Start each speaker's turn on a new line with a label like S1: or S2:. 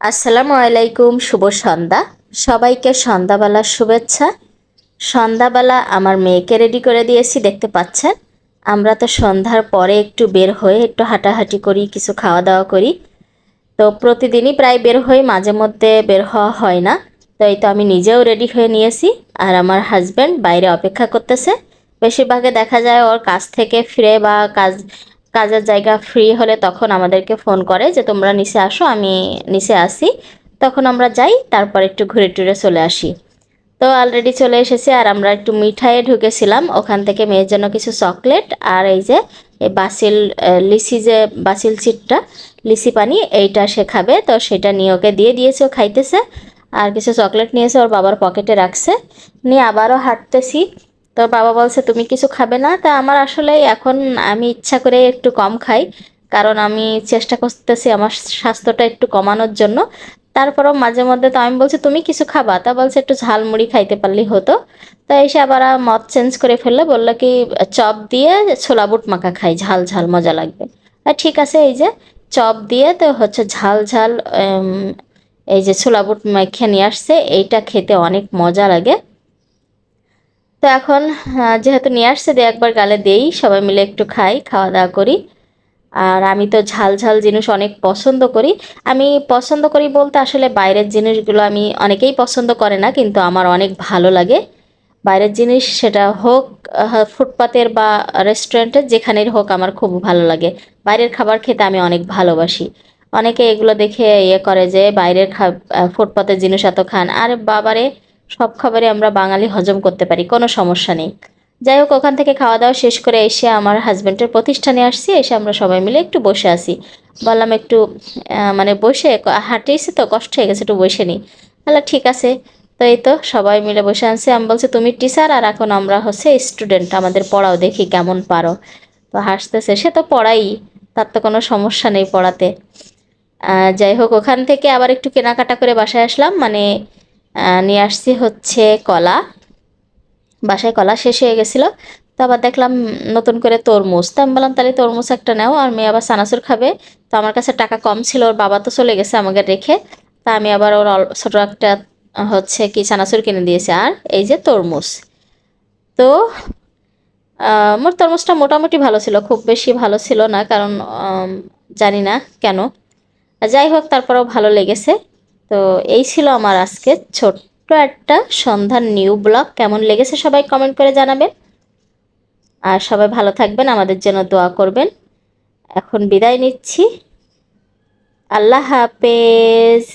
S1: আসসালামু আলাইকুম, শুভ সন্ধ্যা। সবাইকে সন্ধ্যাবেলার শুভেচ্ছা। সন্ধ্যাবেলা আমার মেয়েকে রেডি করে দিয়েছি, দেখতে পাচ্ছেন? আমরা তো সন্ধ্যার পরে একটু বের হয়ে একটু হাঁটাহাঁটি করি, কিছু খাওয়া দাওয়া করি। তো প্রতিদিনই প্রায় বের হই, মাঝে মধ্যে বের হওয়া হয় না। তো এই তো আমি নিজেও রেডি হয়ে নিয়েছি আর আমার হাজব্যান্ড বাইরে অপেক্ষা করতেছে। বেশিরভাগে দেখা যায় ওর কাজ থেকে ফিরে বা কাজ কাজের জায়গা ফ্রি হলে তখন আমাদেরকে ফোন করে যে, তোমরা নিচে আসো, আমি নিচে আসি। তখন আমরা যাই, তারপর একটু ঘুরে টুরে চলে আসি। তো অলরেডি চলে এসেছে আর আমরা একটু মিঠাইয়ে ঢুকেছিলাম। ওখান থেকে মেয়ের জন্য কিছু চকলেট আর এই যে বাসিল লিসি যে বাসিল চিটটা লিসি পানি, এইটা সে খাবে। তো সেটা নিয়ে ওকে দিয়ে দিয়েছে, ও খাইতেছে। আর কিছু চকলেট নিয়েছে, ওর বাবার পকেটে রাখছে। নিয়ে আবারও হাঁটতেছি। তো বাবা বলছে, তুমি কিছু খাবে না? তা আমার আসলে এখন আমি ইচ্ছা করে একটু কম খাই, কারণ আমি চেষ্টা করতেছি আমার স্বাস্থ্যটা একটু কমানোর জন্য। তারপরও মাঝে মধ্যে তো আমি বলছি, তুমি কিছু খাবা? তা বলছে, একটু ঝালমুড়ি খাইতে পারলেই হতো। তা এসে আবার মত চেঞ্জ করে ফেললে, বলল কি, চপ দিয়ে ছোলা বুট মাখা খাই, ঝাল ঝাল, মজা লাগবে। আর ঠিক আছে, এই যে চপ দিয়ে তো হচ্ছে ঝাল ঝাল এই যে ছোলা বুট মাখা নিয়ে আসছে, এইটা খেতে অনেক মজা লাগে। তো এখন যেহেতু নিয়ে আসছে, দিয়ে একবার গালে দেই, সবাই মিলে একটু খাই, খাওয়া দাওয়া করি। আর আমি তো ঝাল ঝাল জিনিস অনেক পছন্দ করি। আমি পছন্দ করি বলতে আসলে বাইরের জিনিসগুলো আমি অনেকেই পছন্দ করে না, কিন্তু আমার অনেক ভালো লাগে। বাইরের জিনিস সেটা হোক ফুটপাতের বা রেস্টুরেন্টের যেখানেই হোক আমার খুব ভালো লাগে। বাইরের খাবার খেতে আমি অনেক ভালোবাসি। অনেকে এগুলো দেখে ইয়ে করে যে, বাইরের খা ফুটপাতের জিনিস এত খান। আরে বাবারে সব খাবারই আমরা বাঙালি হজম করতে পারি, কোনো সমস্যা নেই। যাই হোক, ওখান থেকে খাওয়া দাওয়া শেষ করে এসে আমার হাজব্যান্ডের প্রতিষ্ঠানে আসছি, এসে আমরা সবাই মিলে একটু বসে আছি। বললাম একটু মানে বসে হাঁটিয়েছি তো কষ্ট হয়ে গেছে, একটু বসে নিই। বললাম, ঠিক আছে। তো এই তো, সবাই মিলে বসে আছি আমি বলছি, তুমি টিচার আর এখন আমরা হচ্ছে স্টুডেন্ট আমাদের পড়াও দেখি কেমন পারো। তো হাসতেছে, সে তো পড়াই, তার তো কোনো সমস্যা নেই পড়াতে। যাই হোক, ওখান থেকে আবার একটু কেনাকাটা করে বাসায় আসলাম। মানে নিয়ে আসছি হচ্ছে কলা। বাসায় কলা শেষ হয়ে গেছিল। তো আবার দেখলাম নতুন করে তরমুজ। তো আমি বললাম তাহলে তরমুজ একটা নেও আর মেয়ে আবার সানাসুর খাবে। তো আমার কাছে টাকা কম ছিল ওর বাবা তো চলে গেছে আমাকে রেখে। তা আমি আবার ওর ছোট একটা হচ্ছে কি সানাসুর কিনে দিয়েছি। আর এই যে তরমুজ। তো আহ, মোর তরমুজটা মোটামুটি ভালো ছিল খুব বেশি ভালো ছিল না কারণ জানি না কেন। যাই হোক তারপরেও ভালো লেগেছে। তো এই ছিল আমার আজকে ছোট্ট একটা সন্ধ্যার নিউ ব্লগ। কেমন লেগেছে সবাই কমেন্ট করে জানাবেন। আর সবাই ভালো থাকবেন, আমাদের জন্য দোয়া করবেন। এখন বিদায় নিচ্ছি। আল্লাহ হাফেজ।